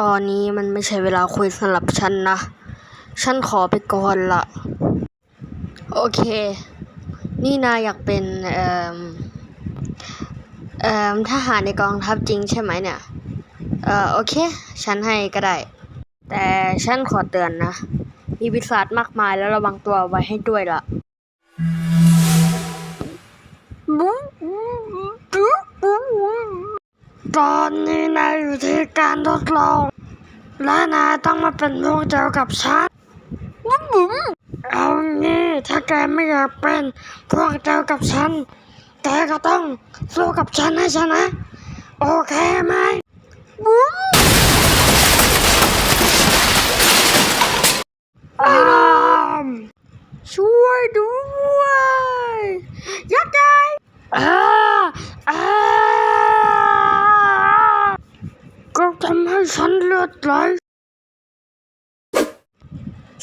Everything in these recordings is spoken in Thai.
ตอนนี้มันไม่ใช่เวลาคุยสำหรับฉันนะ ฉันขอไปก่อนละโอเค นี่นายอยากเป็นเอ่อเอ่อทหารในกองทัพจริงใช่ไหมเนี่ย เอ่อโอเค ฉันให้ก็ได้ แต่ฉันขอเตือนนะ มีวิสัทมากมายแล้วระวังตัวไว้ให้ด้วยละ ตอนนี้นายอยู่ที่การทดลอง และนายต้องมาเป็นพวกเดียวกับฉันเอางี้ถ้าแกไม่อยากเป็นพวกเดียวกับฉัน แกก็ต้องสู้กับฉันให้ชนะ โอเคไหมบุ้มอ้ามช่วยด้วยยักษ์ใหญ่อาอาก็ทำให้ฉันเลือดไหล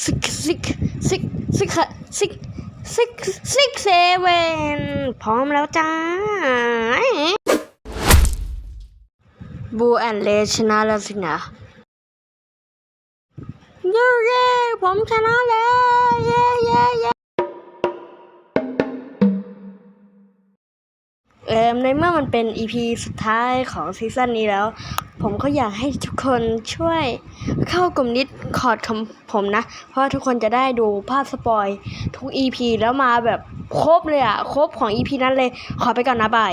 ซิกซิกซิกซิกซิกซิกซิกเซเว่นพร้อมแล้วจ้าบูแอนเลชนะแล้วสินะเย้เย้ผมชนะแล้ว เย้เย้เย้ ในเมื่อมันเป็น EP สุดท้ายของซีซั่นนี้แล้ว ผมก็อยากให้ทุกคนช่วยเข้ากลุ่มนิดคอร์ดของผมนะ เพราะทุกคนจะได้ดูภาพสปอยทุก EP แล้วมาแบบครบเลยอะครบของ EP นั้นเลย ขอไปก่อนนะบาย